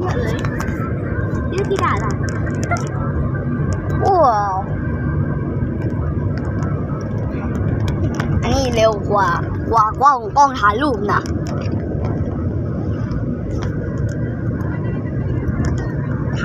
เยอะเลยยืดที่ด่าล่ะว้าวอันนี้เร็วกว่ากว่ากล้องกล้องถ่ายรูปนะ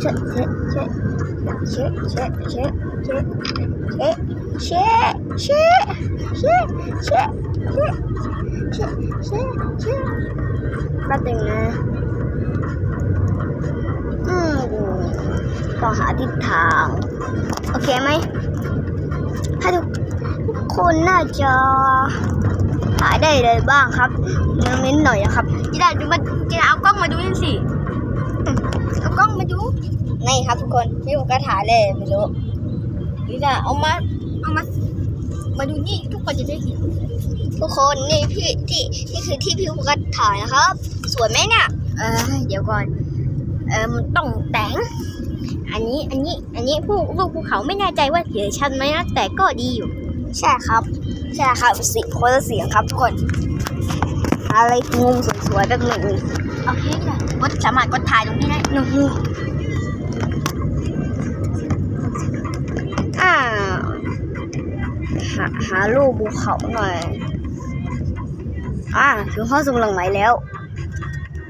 เชะเชะเชะเชะเชะเชะเชะเชะเชะเชะเชะเชะเชะเชะเชะแป๊บนึงนะอืมต้องหาทิศทาง โอเคไหมถ้าทุกคนน่าจะถ่ายได้เลยบ้างครับเน้นหน่อยนะครับจีด่าดูมาจีด่าเอากล้องมาดูนี่สิ นี่ครับ ทุกคนพี่ผมก็ถ่ายเลยไม่รู้จีด่าเอามาเอามามาดูนี่ทุกคนจะได้เห็นทุกคนนี่พี่ที่นี่คือที่พี่ผมก็ถ่ายนะครับ สวยไหมเนี่ยเออเดี๋ยวก่อนเออมันต้องแต่ง อันนี้อันนี้อันนี้ผู้ลูกภูเขาไม่แน่ใจว่าเสียชันไหมนะแต่ก็ดีอยู่ใช่ครับใช่ครับสีคนละเสียงครับทุกคน อะไรงงสวยๆแบบหนึ่งโอเคค่ะกดสามารถกดถ่ายตรงนี้ได้หนึ่งมือ อ่า หาหาลูกภูเขาหน่อย อ่าถึงห้องสมุดหลังไหนแล้ว